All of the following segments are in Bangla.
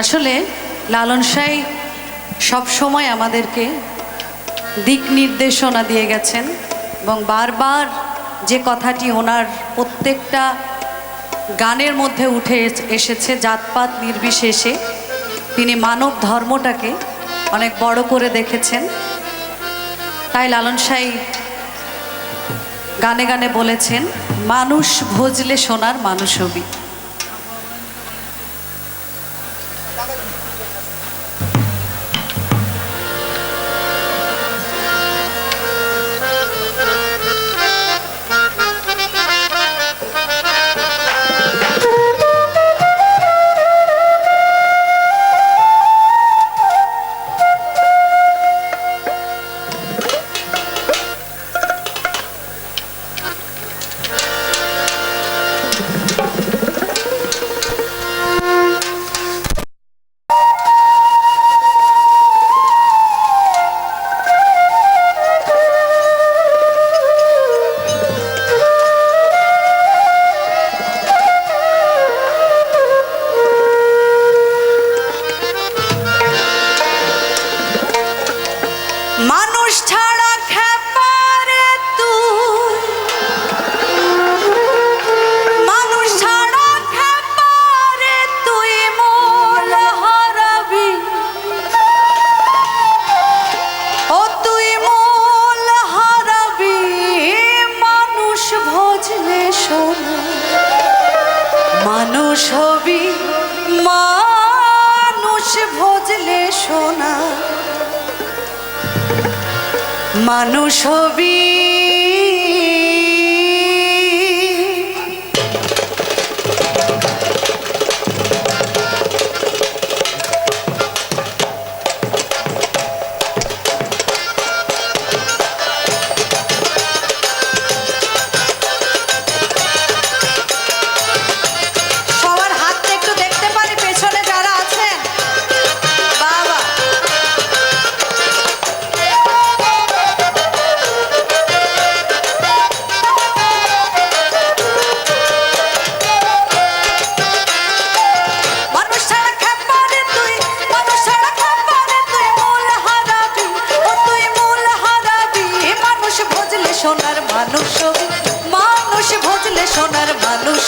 আসলে লালন সাই সবসময় আমাদেরকে দিক নির্দেশনা দিয়ে গেছেন এবং বারবার যে কথাটি ওনার প্রত্যেকটা গানের মধ্যে উঠে এসেছে জাতপাত নির্বিশেষে, তিনি মানব ধর্মটাকে অনেক বড় করে দেখেছেন। তাই লালন সাই গানে গানে বলেছেন, মানুষ ভজলে সোনার মানুষ হবি। মানুষ হবি। মানুষ মানুষ ভজলে সোনার মানুষ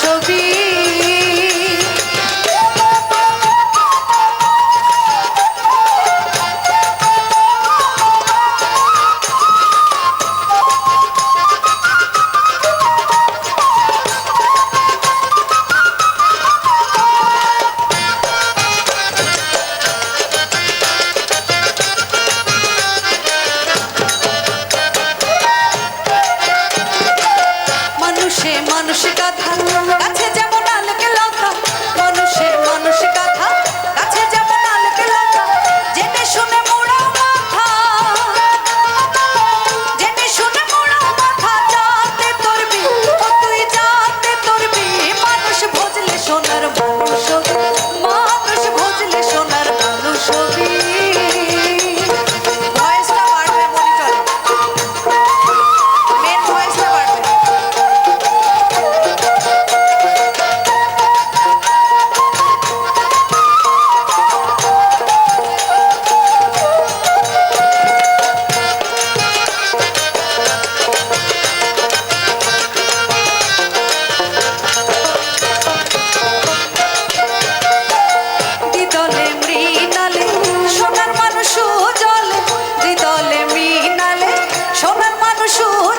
কাছে যাব। 我。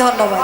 ধন্যবাদ।